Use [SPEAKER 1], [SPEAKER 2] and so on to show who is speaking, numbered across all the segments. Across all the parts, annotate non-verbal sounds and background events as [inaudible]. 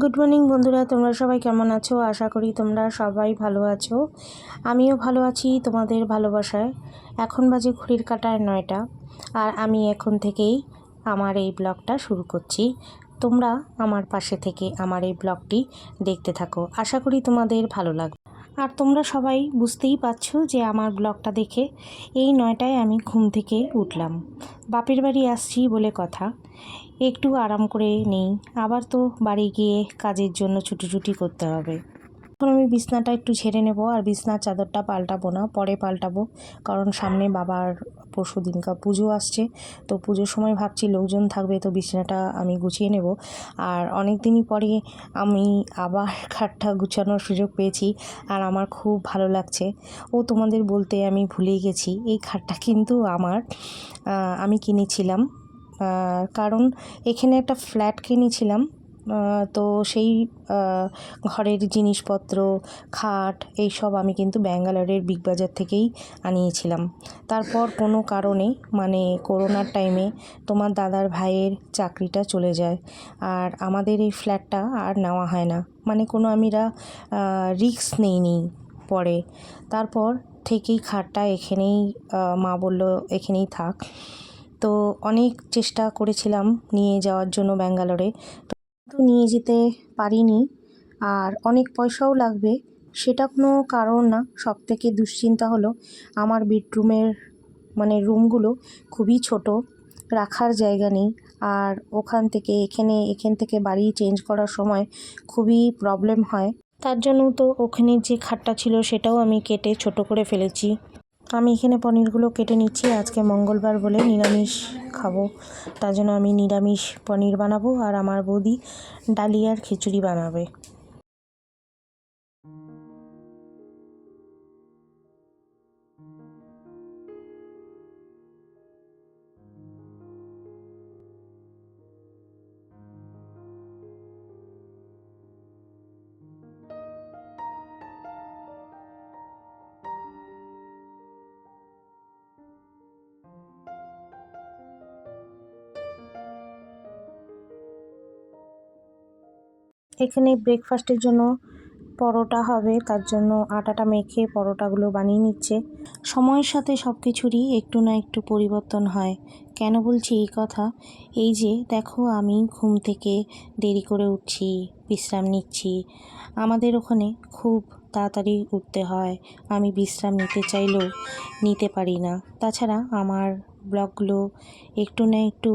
[SPEAKER 1] Good morning বন্ধুরা। তোমরা সবাই কেমন আছো? আশা করি তোমরা সবাই ভালো আছো। আমিও ভালো আছি তোমাদের ভালোবাসায়। এখন বাজে ঘড়ির কাটায় নয়টা। আর আমি এখন থেকেই আমার এই ব্লগটা শুরু করছি। তোমরা আমার পাশে থেকে আমার এই ব্লগটি দেখতে থাকো। আশা করি তোমাদের ভালো লাগবে। আর তোমরা সবাই বুঝতেই পারছ যে আমার ব্লগটা দেখে এই নয়টায় আমি ঘুম থেকে উঠলাম। বাপের বাড়ি আসছি বলে কথা। একটু আরাম করে নেই। আবার তো বাড়ি গিয়ে কাজের জন্য ছুটোছুটি করতে হবে। এখন আমি বিছনাটা একটু ছেড়ে নেব আর বিছনার চাদরটা পাল্টাবো না, পরে পাল্টাবো। কারণ সামনে বাবার পরশু দিনকার পুজো আসছে। তো পুজোর সময় ভাবছি লোকজন থাকবে তো বিছনাটা আমি গুছিয়ে নেব। আর অনেক দিনই পরে আমি আবার [laughs] খাটটা গুছানোর সুযোগ পেয়েছি আর আমার খুব ভালো লাগছে। ও তোমাদের বলতে আমি ভুলেই গেছি, এই খাটটা কিন্তু আমার আমি কিনেছিলাম। কারণ এখানে একটা ফ্ল্যাট কিনেছিলাম তো সেই ঘরের জিনিসপত্র, খাট এইসব আমি কিন্তু ব্যাঙ্গালোরের বিগ বাজার থেকেই আনিয়েছিলাম। তারপর কোনো কারণে মানে করোনার টাইমে তোমার দাদার ভাইয়ের চাকরিটা চলে যায় আর আমাদের এই ফ্ল্যাটটা আর নেওয়া হয় না। মানে কোনো আমিরা রিস্ক নেইনি পরে। তারপর থেকেই খাটটা এখানেই মা বলল এখানেই থাক। তো অনেক চেষ্টা করেছিলাম নিয়ে যাওয়ার জন্য ব্যাঙ্গালোরে। তো নিয়ে যেতে পারিনি আর অনেক পয়সাও লাগবে, সেটা কোনো কারণ না। সব থেকে দুশ্চিন্তা হলো আমার বেডরুমের মানে রুমগুলো খুবই ছোট, রাখার জায়গা নেই। আর ওখান থেকে এখানে, এখান থেকে বাড়ি চেঞ্জ করার সময় খুবই প্রবলেম হয়। তার জন্য তো ওখানে যে খাটটা ছিল সেটাও আমি কেটে ছোট করে ফেলেছি। আমি এখানে পনিরগুলো কেটে নিচ্ছি। আজকে মঙ্গলবার বলে নিরামিষ খাব। তার জন্য আমি নিরামিষ পনির বানাবো আর আমার বৌদি ডালিয়ার খিচুড়ি বানাবে। এখানে ব্রেকফাস্টের জন্য পরোটা হবে, তার জন্য আটাটা মেখে পরোটাগুলো বানিয়ে নিচ্ছে। সময়ের সাথে সব কিছুরই একটু না একটু পরিবর্তন হয়। কেন বলছি এই কথা? এই যে, দেখো আমি ঘুম থেকে দেরি করে উঠছি, বিশ্রাম নিচ্ছি। আমাদের ওখানে খুব তাড়াতাড়ি উঠতে হয়, আমি বিশ্রাম নিতে চাইলেও নিতে পারি না। তাছাড়া আমার ব্লগগুলো একটু না একটু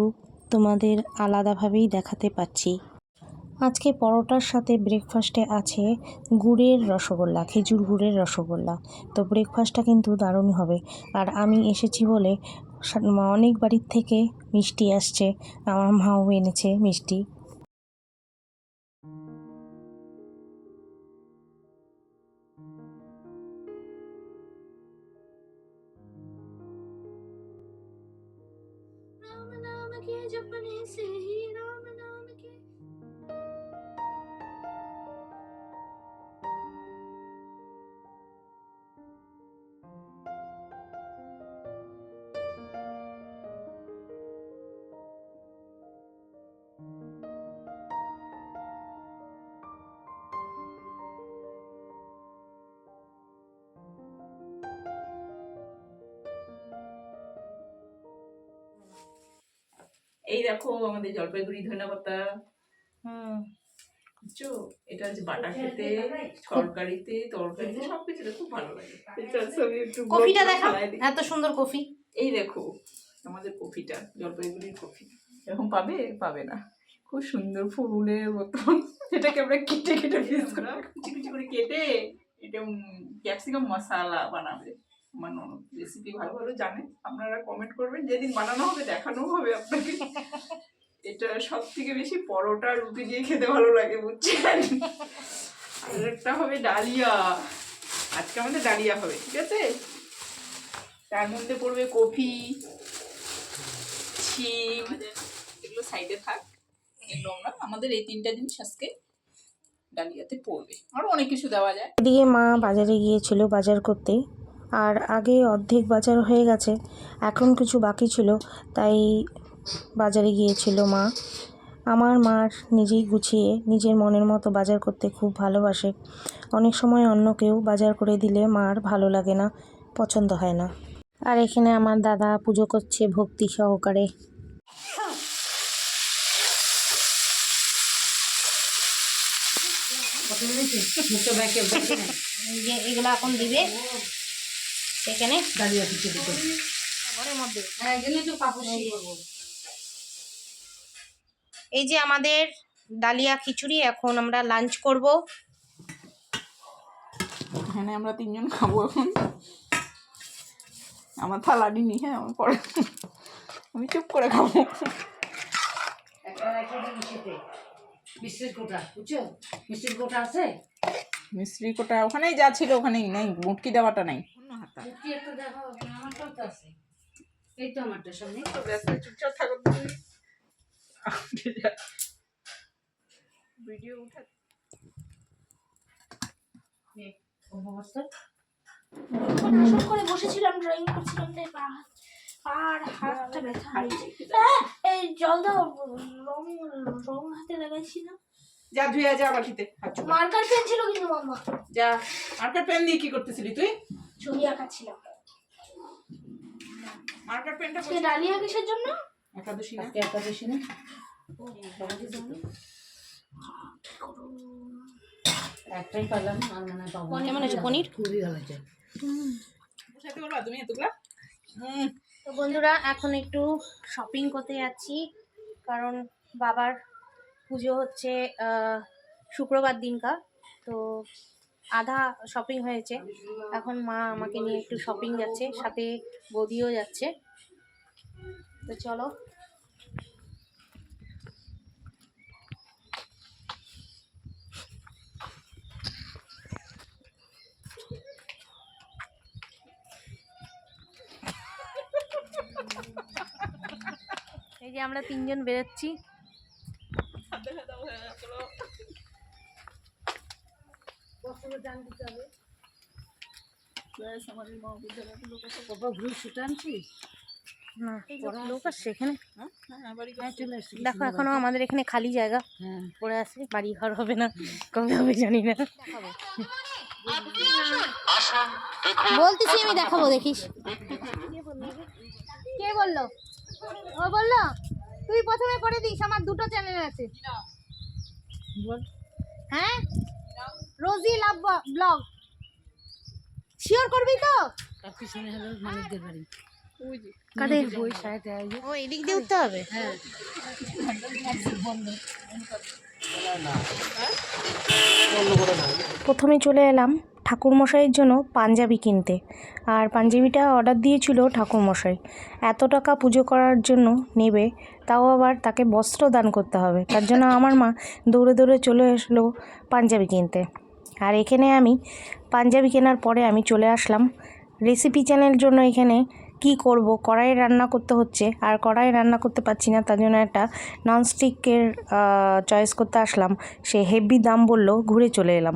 [SPEAKER 1] তোমাদের আলাদাভাবেই দেখাতে পাচ্ছি। আজকে পরোটার সাথে ব্রেকফাস্টে আছে গুড়ের রসগোল্লা খেজুর গুড়ের রসগোল্লা তো ব্রেকফাস্টটা কিন্তু দারুণ হবে আর আমি এসেছি বলে সা- অনেক বাড়ির থেকে মিষ্টি আসছে আমার মাও এনেছে মিষ্টি
[SPEAKER 2] राम नाम के जपने से ही
[SPEAKER 3] এই দেখো আমাদের জলপাইগুড়ি ধনেপাতা।
[SPEAKER 1] হুম।
[SPEAKER 3] বুঝছ? এটা হচ্ছে বাটা খেতে তরকারিতে তরকারিতে সবকিছুতে খুব ভালো লাগে।
[SPEAKER 1] কফিটা দেখা এত সুন্দর কফি।
[SPEAKER 3] এই দেখো আমাদের কফিটা জলপাইগুড়ির কফি। এরকম পাবে? পাবে না। খুব সুন্দর ফুলের মতন এটাকে আমরা কেটে কেটে পিস করে কুচি কুচি করে কেটে এটা ক্যাপসিকাম মশলা বানাবে। ননদ রেসিপি ভালো ভালো জানে। আপনারা কমেন্ট করবেন, যেদিন বানানো হবে দেখানো হবে আপনাকে। এটা সব থেকে বেশি পরোটা রুটি দিয়ে খেতে ভালো লাগে, বুঝছেন? আর একটা হবে ডালিয়া। আজকে আমাদের ডালিয়া হবে, ঠিক আছে? তার মধ্যে পড়বে কফি শিম এগুলো সাইডে থাক, এগুলো আমরা, আমাদের এই তিনটা জিনিস আজকে ডালিয়াতে পড়বে। আরও অনেক কিছু দেওয়া যায়।
[SPEAKER 1] এদিকে মা বাজারে গিয়েছিল বাজার করতে। আর আগে অর্ধেক বাজার হয়ে গেছে। এখন কিছু বাকি ছিল তাই বাজারে গিয়েছিল মা। আমার মার নিজেই গুছিয়ে নিজের মনের মতো বাজার করতে খুব ভালোবাসে। অনেক সময় অন্য কেউ বাজার করে দিলে মার ভালো লাগে না পছন্দ হয় না। আর এখানে আমার দাদা পুজো করছে ভক্তি সহকারে। এগুলো এখন দিবে। সেখানে ঘরের মধ্যে। এই যে আমাদের ডালিয়া খিচুড়ি এখন আমরা লাঞ্চ করব।
[SPEAKER 3] এখানে আমরা তিনজন খাব এখন। আমার থালাটি নি হ্যাঁ আমার পরে। আমি চুপ করে খাব।
[SPEAKER 4] মিষ্টির কোটা বুঝছ? মিষ্টির কোটা আছে?
[SPEAKER 3] মিস্ত্রি কোটা ওখানেই যা ছিল ওখানেই নাই মুটকি দেওয়াটা নাই।
[SPEAKER 4] কি একটা দেখো আমারটাও তো আছে। এই তো আমারটা সামনে।
[SPEAKER 3] চুপচাপ থাকো ভিডিও উঠা
[SPEAKER 2] করে বসেছিলাম ড্রয়িং করছিলাম তাই পা আর হাতটা ব্যথা হয়েছে। এই জল দাও রং রং হাতে লাগাইছিলাম।
[SPEAKER 3] যা ধুয়ে যা বাটিতে
[SPEAKER 2] মার্কার পেন ছিল কিন্তু মাম্মা।
[SPEAKER 3] যা মার্কার পেন দিয়ে কি করতেছিলি তুই?
[SPEAKER 2] ছবি আঁকাচ্ছিলাম।
[SPEAKER 3] মার্কার পেনটা
[SPEAKER 2] সে ডালিয়া কিসের জন্য?
[SPEAKER 3] একাদশী না?
[SPEAKER 4] একাদশী না? একটাই পারলাম আর মনে পাবো
[SPEAKER 1] পনির
[SPEAKER 4] খুবই ভালো হয়েছে।
[SPEAKER 3] বসাতে পারবা তুমি এতগুলা?
[SPEAKER 1] তো বন্ধুরা এখন একটু শপিং করতে যাচ্ছি কারণ বাবার পুজো হচ্ছে শুক্রবার দিনকা। তো আধা শপিং হয়েছে। এখন মা আমাকে নিয়ে একটু শপিং যাচ্ছে, সাথে বদিও যাচ্ছে। তো চলো। এই যে আমরা তিনজন বেরোচ্ছি
[SPEAKER 4] বাবা ভুল শুট আনছিস
[SPEAKER 1] না লোক আসছে এখানে
[SPEAKER 3] হ্যাঁ বাড়ি
[SPEAKER 4] হ্যাঁ চলে এসছি
[SPEAKER 1] দেখো এখনও আমাদের এখানে খালি জায়গা।
[SPEAKER 4] হ্যাঁ।
[SPEAKER 1] পড়ে আছে বাড়ি ঘর হবে না কবে হবে জানি না। বলতেছি আমি দেখাবো দেখিস। কে বলল? ও বলল তুই প্রথমে করে দিস আমার দুটো চ্যানেল আছে।
[SPEAKER 4] বল।
[SPEAKER 1] হ্যাঁ? রোজি লাভ ব্লগ। শিওর করবি তো?
[SPEAKER 4] তার পিছনে হলো মালিকদের বাড়ি।
[SPEAKER 1] কাদের?
[SPEAKER 4] বই সাইডে আছে
[SPEAKER 1] ও এদিক দিয়ে উঠতে হবে?
[SPEAKER 4] হ্যাঁ।
[SPEAKER 1] প্রথমে চলে এলাম ঠাকুরমশাইয়ের জন্য পাঞ্জাবি কিনতে। আর পাঞ্জাবিটা অর্ডার দিয়েছিল ঠাকুরমশাই। এত টাকা পুজো করার জন্য নেবে তাও আবার তাকে বস্ত্র দান করতে হবে। তার জন্য আমার মা দৌড়ে দৌড়ে চলে আসলো পাঞ্জাবি কিনতে। আর এখানে আমি পাঞ্জাবি কেনার পরে আমি চলে আসলাম রেসিপি চ্যানেল জন্য এখানে কি করব, কড়াইয়ে রান্না করতে হচ্ছে আর কড়াইয়ে রান্না করতে পারছি না, তার জন্য একটা ননস্টিকের চয়েস করতে আসলাম। সে হেভি দাম বলল, ঘুরে চলে এলাম।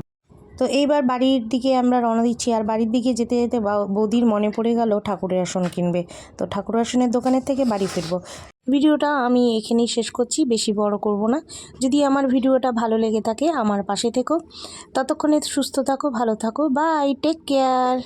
[SPEAKER 1] তো এইবার বাড়ির দিকে আমরা রওনা দিচ্ছি। আর বাড়ির দিকে যেতে যেতে বৌদির মনে পড়ে গেল ঠাকুরের আসন কিনবে। তো ঠাকুর আসনের দোকানের থেকে বাড়ি ফিরবো। ভিডিওটা আমি এখানেই শেষ করছি, বেশি বড় করব না। যদি আমার ভিডিওটা ভালো লেগে থাকে, আমার পাশে থেকো। ততক্ষণে সুস্থ থাকো, ভালো থাকো। Bye, take care.